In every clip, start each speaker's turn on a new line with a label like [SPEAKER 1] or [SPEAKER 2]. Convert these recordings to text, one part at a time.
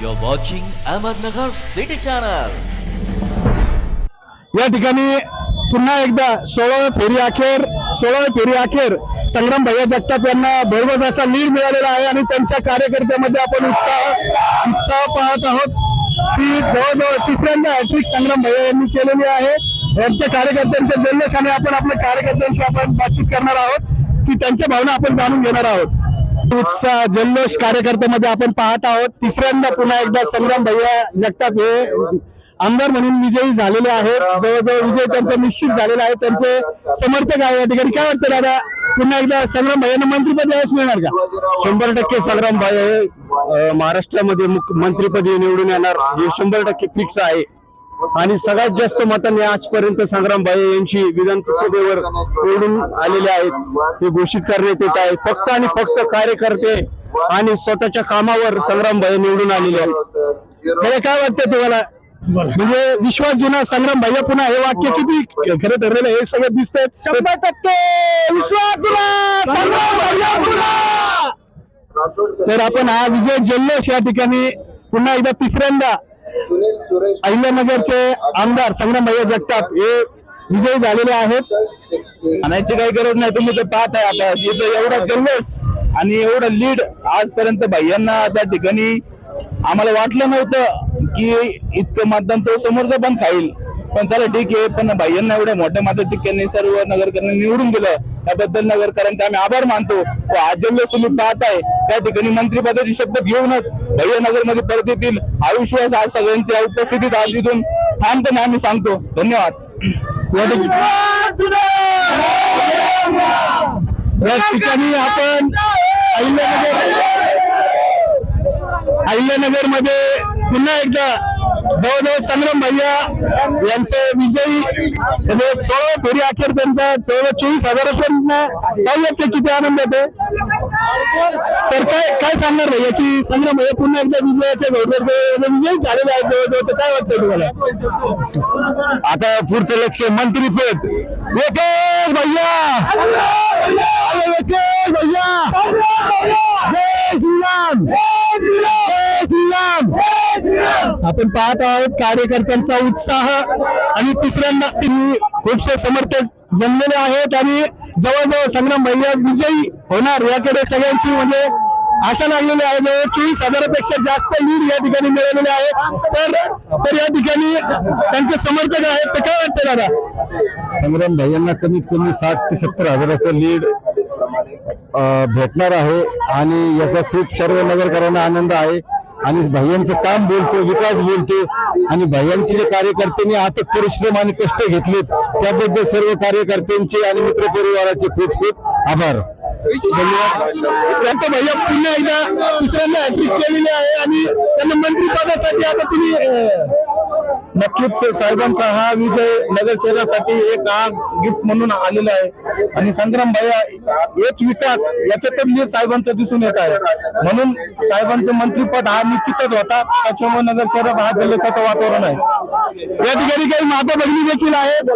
[SPEAKER 1] You're watching Ahmednagar City Channel.
[SPEAKER 2] या ठिकाणी पुन्हा एकदा सोळाव्या फेरी अखेर सोळाव्या फेरी अखेर संग्राम भैया जगताप यांना भरघोस असा लीड मिळालेला आहे आणि त्यांच्या कार्यकर्त्यामध्ये आपण उत्साह उत्साह पाहत आहोत. की जवळजवळ तिसऱ्यांदा हॅट्रिक संग्राम भैया यांनी केलेली आहे. यांच्या कार्यकर्त्यांच्या जल्लोषाने आपण आपल्या कार्यकर्त्यांशी आपण बातचीत करणार आहोत की त्यांच्या भावना आपण जाणून घेणार आहोत. उत्साह जल्लोष कार्यकर्त्यामध्ये आपण पाहत आहोत. तिसऱ्यांदा पुन्हा एकदा संग्राम भैया जगताप हे आमदार म्हणून विजयी झालेले आहेत. जवळजवळ विजय त्यांचा निश्चित झालेला आहे. त्यांचे समर्थक आहे या ठिकाणी काय वाटतं दादा? पुन्हा एकदा संग्राम भैयांना मंत्रीपद यावेळेस मिळणार का? शंभर टक्के संग्राम भाई हे महाराष्ट्रामध्ये मंत्रीपदी निवडून येणार. हे शंभर टक्के फिक्स आहे. आणि सगळ्यात जास्त मतांनी आजपर्यंत संग्राम भाई यांची विधानसभेवर निवडून आलेले आहेत. हे घोषित करण्यात येत आहे. फक्त आणि फक्त कार्यकर्ते आणि स्वतःच्या कामावर संग्राम भाई निवडून आलेले आहेत. मला काय वाटतं तुम्हाला? म्हणजे विश्वास जुना संग्राम भैया पुन्हा हे वाक्य किती खरं ठरलेलं हे सगळं दिसतंय. शंभर टक्के विश्वास जुना संग्राम भैया पुन्हा! तर आपण हा विजय जल्लोष या ठिकाणी पुन्हा एकदा तिसऱ्यांदा अहिल्यानगरचे आमदार संग्राम भैया जगताप हे विजयी झालेले आहेत.
[SPEAKER 3] आणायची काही गरज नाही तुम्ही तर पाहत आहे आता इथं एवढा जल्लोष आणि एवढं लीड आजपर्यंत भैयांना त्या ठिकाणी आम्हाला वाटलं नव्हतं की इतकं मतदान तो समोरचं पण खाईल. पण चला ठीक आहे पण भैयांना एवढ्या मोठ्या मताधिक्यांनी सर्व नगरकरांनी निवडून दिलं. त्याबद्दल नगरकरांचे आम्ही आभार मानतो. व आजल्य जल्लोष तुम्ही पाहत आहे त्या ठिकाणी मंत्रिपदाची शपथ घेऊनच भैया नगर परत येतील. हा आज सगळ्यांच्या उपस्थितीत आज इथून ठामपणे आम्ही सांगतो. धन्यवाद.
[SPEAKER 2] या ठिकाणी या ठिकाणी आपण अहिल्यानगर अहिल्यानगरमध्ये पुन्हा एकदा जवळजवळ संग्राम भैया यांचे विजयी म्हणजे सोळा फेरी अखेर त्यांचा जवळ चोवीस हजाराचा किती आनंद होते तर काय काय सांगणार भैया की संग्राम भैया पुन्हा एकदा विजयाच्या घोड्यावर विजयी झालेले आहेत जवळजवळ तर काय वाटतं तुम्हाला? आता पुढचं लक्ष मंत्रीपद एकच भैया! अरे एकच भैया! जय श्रीराम! जय श्रीराम! आपण पाहत आहोत कार्यकर्त्यांचा उत्साह आणि तिसऱ्यांदा त्यांनी खूपसे समर्थक जमलेले आहेत आणि जवळजवळ संग्राम भैया विजयी होणार याकडे सगळ्यांची म्हणजे आशा लागलेली आहे. जवळ चोवीस हजारापेक्षा जास्त लीड या ठिकाणी मिळालेले आहे तर तर या ठिकाणी त्यांचे समर्थक आहेत. तर काय वाटतं दादा?
[SPEAKER 4] संग्राम भाईंना कमीत कमी साठ ते सत्तर हजाराचं लीड भेटणार आहे. आणि याचा खूप सर्व नगरकरांना आनंद आहे. आणि भैयांचं काम बोलतो विकास बोलतो आणि भाईयांचे जे कार्यकर्त्यांनी आता परिश्रम आणि कष्ट घेतलेत त्याबद्दल सर्व कार्यकर्त्यांचे आणि मित्रपरिवाराचे खूप खूप आभार.
[SPEAKER 2] धन्यवाद. भैया पुन्हा एकदा तिसऱ्यांदा हॅट्रिक केलेली आहे आणि त्यांना मंत्रिपदासाठी आता तुम्ही
[SPEAKER 3] नक्कीच साहेबांचा हा विजय नगर शहरासाठी एक हा गिफ्ट म्हणून आलेला आहे. आणि संग्राम भैया हेच विकास याच्यातच लीड साहेबांचं दिसून येत आहे. म्हणून साहेबांचं मंत्रीपद हा निश्चितच होता. त्याच्यामुळे नगर शहरात हा जल्लोषाचं वातावरण आहे.
[SPEAKER 2] या ठिकाणी काही माता भगिनी देखील आहेत.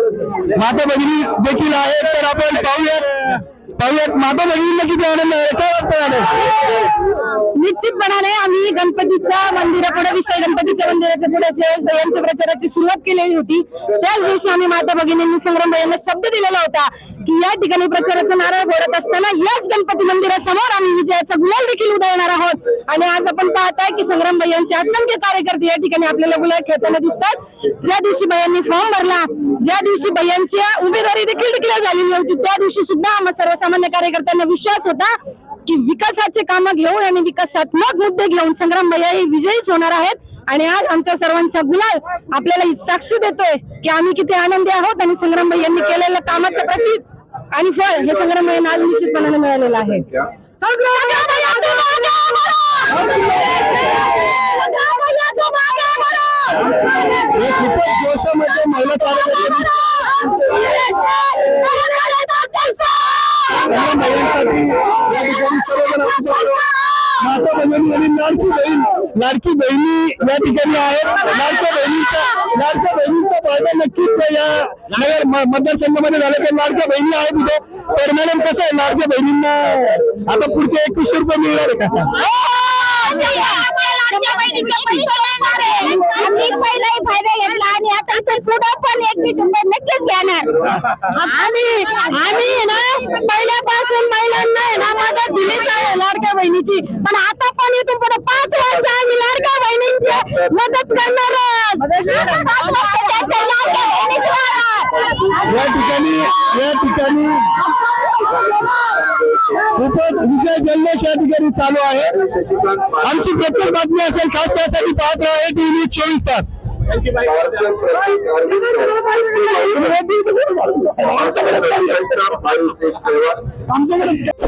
[SPEAKER 2] माता भगिनी देखील आहेत. तर आपण पाहूयात. पाहूयात माता भगिनींना किती आनंद आहे काय वाटतं मॅडम
[SPEAKER 5] निश्चितपणाने आम्ही गणपतीच्या मंदिरापुढे विषय गणपतीच्या मंदिराच्या पुढे ज्यावेळेस भैयांच्या प्रचाराची सुरुवात केलेली होती त्याच दिवशी आम्ही माता भगिनींनी संग्राम भैयांना शब्द दिलेला होता की या ठिकाणी प्रचाराचा नारळ फोडत असताना याच गणपती मंदिरासमोर आम्ही विजयाचा गुलाल देखील उधळणार आहोत. आणि आज आपण पाहताय की संग्राम भैयांचे असंख्य कार्यकर्ते या ठिकाणी आपल्याला गुलाल खेळताना दिसतात. ज्या दिवशी भैयांनी फॉर्म भरला ज्या दिवशी भैयांची उमेदवारी देखील डिक्लेअर झालेली होती त्या दिवशी सुद्धा आम्हा सर्व सर्वसामान्य कार्यकर्त्यांना विश्वास होता की विकासाचे कामं घेऊन आणि विकासात्मक मुद्दे घेऊन संग्राम भैया हे विजयीच होणार आहेत. आणि आज आमच्या सर्वांचा गुलाल आपल्याला साक्षी देतोय की आम्ही किती आनंदी आहोत आणि संग्राम भैयांनी केलेलं कामाचं प्रचित आणि फळ हे संग्राम भैयांना आज निश्चितपणाने मिळालेलं आहे संग्राम भैया तुम आगे बढ़ो! संग्राम भैया तुम आगे बढ़ो!
[SPEAKER 2] हे खूपच जोशामध्ये महिला कार्यकर्ते संग्राम भैयांसाठी या ठिकाणी सर्वजण माता भगिनी आणि लाडकी बहीण लाडकी बहिणी या ठिकाणी आहेत लाडक्या बहिणीचा लाडक्या बहिणीचा फायदा नक्कीच या नगर मतदारसंघामध्ये झाला कारण लाडक्या बहिणी आहेत इथे तर मॅडम कसं आहे लाडक्या बहिणींना आता पुढचे एकवीसशे रुपये मिळणार आहे का
[SPEAKER 5] लाडक्या पहिलाही फायदा आता इथून पुढे पण एकवीस रुपये नक्कीच घेणार. आम्ही आम्ही ना पहिल्यापासून महिलांना ना मदत दिलीच आहे लाडक्या बहिणीची. पण आता पण इथून पुढे पाच वर्ष आम्ही लाडक्या बहिणींची मदत करणार.
[SPEAKER 2] या ठिकाणी या ठिकाणी खूपच विजय जल्लोष या ठिकाणी चालू आहे. आमची प्रत्येक बातमी असेल खास त्यासाठी पाहत राहा टीव्ही चोवीस तास. आमच्याकडे